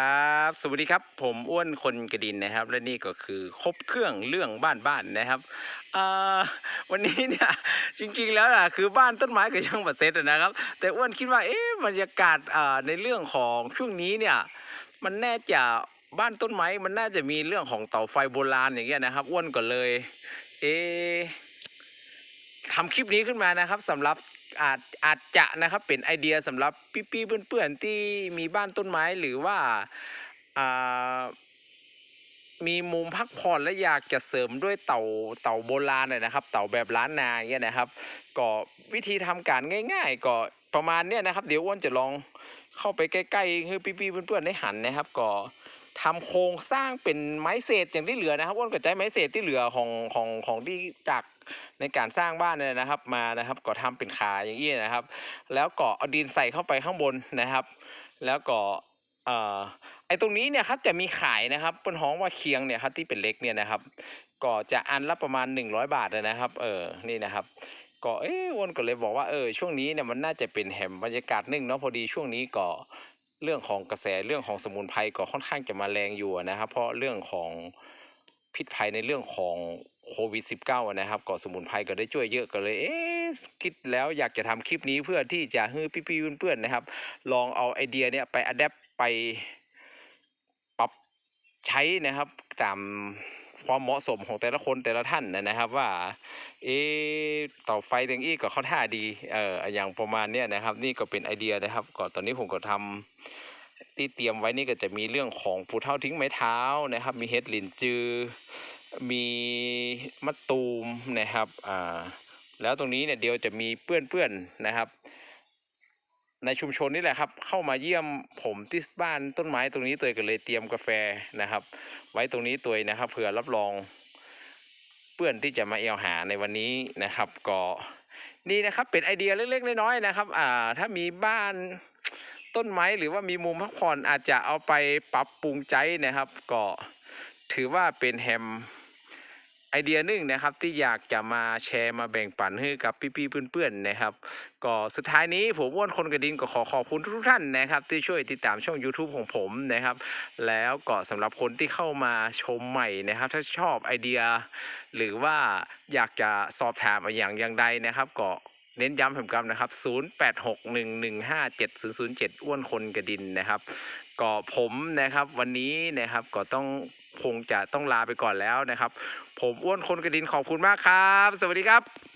ครับสวัสดีครับ ผมอ้วนคนกระดินนะครับ และนี่ก็คือครบเครื่องเรื่องบ้านบ้านนะครับวันนี้เนี่ยจริงๆแล้วนะคือบ้านต้นไม้ก็ยังบัเซตนะครับ แต่อ้วนคิดว่าเอ๊ะบรรยากาศในเรื่องของช่วงนี้เนี่ยมันแน่จะบ้านต้นไม้มันน่าจะมีเรื่องของเตาไฟโบราณอย่างเงี้ยนะครับอ้วนก็เลย เอ๊ทำคลิปนี้ขึ้นมานะครับสำหรับ อาจอาจจะนะครับเป็นไอเดียสำหรับพี่ๆเพื่อนๆที่มีบ้านต้นไม้หรือว่าามีมุมพักผ่อนและอยากจะเสริมด้วยเต่าเต่าโบราณหน่อยนะครับ เต่าแบบล้านนาเงี้ยนะครับ ก็วิธีทำการง่าย ๆ ก็ประมาณเนี้ยนะครับ เดี๋ยวอ้วนจะลองเข้าไปใกล้ๆให้พี่ๆเพื่อนๆได้หันนะครับก็ ทำโครงสร้างเป็นไม้เศษอย่างที่เหลือนะครับอ้วนก็ใช้ไม้เศษที่เหลือของของของที่จากในการสร้างบ้านเนี่ยนะครับมานะครับก็ทำเป็นขาอย่างนี้นะครับ แล้วก็เอาดินใส่เข้าไปข้างบนนะครับ แล้วก็เอ่อไอ้ตรงนี้เนี่ยครับจะมีขายนะครับบนห้องว่าเคียงเนี่ยครับที่เป็นเล็กเนี่ยนะครับ ก็จะอันละประมาณ 100 บาทเลยนะครับ เออนี่นะครับก็เอ้อ้วนก็เลยบอกว่าเออช่วงนี้เนี่ยมันน่าจะเป็นแหมบรรยากาศนึ่งเนาะพอดีช่วงนี้ก็ เรื่องของกระแสเรื่องของสมุนไพรก็ค่อนข้างจะมาแรงอยู่นะครับ เพราะเรื่องของพิษภัยในเรื่องของโควิด -19 นะครับก็สมุนไพรก็ได้ช่วยเยอะก็เลย เอ๊ะคิดแล้วอยากจะทำคลิปนี้เพื่อที่จะให้พี่ๆเพื่อนๆนะครับ ลองเอาไอเดียเนี่ยไปอัดแอปไปปรับใช้นะครับตาม ความเหมาะสมของแต่ละคนแต่ละท่านนะนะครับว่าเอ๊ะเต่าไฟตรงอี้ก็เข้าท่าดีเอออย่างประมาณเนี้ยนะครับ นี่ก็เป็นไอเดียนะครับก็ตอนนี้ผมก็ทำที่เตรียมไว้นี่ก็จะมีเรื่องของปูเท่าทิ้งไม้เท้านะครับ มีเห็ดหลินจือ มีมะตูมนะครับอ่าแล้วตรงนี้เนี่ยเดี๋ยวจะมีเพื่อนๆนะครับ ในชุมชนนี่แหละครับ เข้ามาเยี่ยมผมที่บ้านต้นไม้ตรงนี้ตัวก็เลยเตรียมกาแฟนะครับ ไว้ตรงนี้ตัวนะครับเผื่อรับรอง เพื่อนที่จะมาเอวหาในวันนี้นะครับ ก็นี่นะครับเป็นไอเดียเล็กๆน้อยๆนะครับ อ่า ถ้ามีบ้านต้นไม้หรือว่ามีมุมพักผ่อนอาจจะเอาไปปรับปรุงใจนะครับ ก็ถือว่าเป็นแฮม ไอเดียหนึ่งนะครับที่อยากจะมาแชร์มาแบ่งปันให้กับพี่ๆเพื่อนๆนะครับ ก็สุดท้ายนี้ผมอ้วนคนกระดินก็ขอขอบคุณทุกท่านนะครับ ที่ช่วยติดตามช่อง YouTube ของผมนะครับ แล้วก็สำหรับคนที่เข้ามาชมใหม่นะครับ ถ้าชอบไอเดีย หรือว่าอยากจะสอบถามอะไรอย่างอย่างใดนะครับก็เน้นย้ำผมกันนะครับ 0861157007 อ้วนคนกระดินนะครับ ก็ผมนะครับวันนี้นะครับก็ต้อง คงจะต้องลาไปก่อนแล้วนะครับ ผมอ้วนคนกระดินขอบคุณมากครับ สวัสดีครับ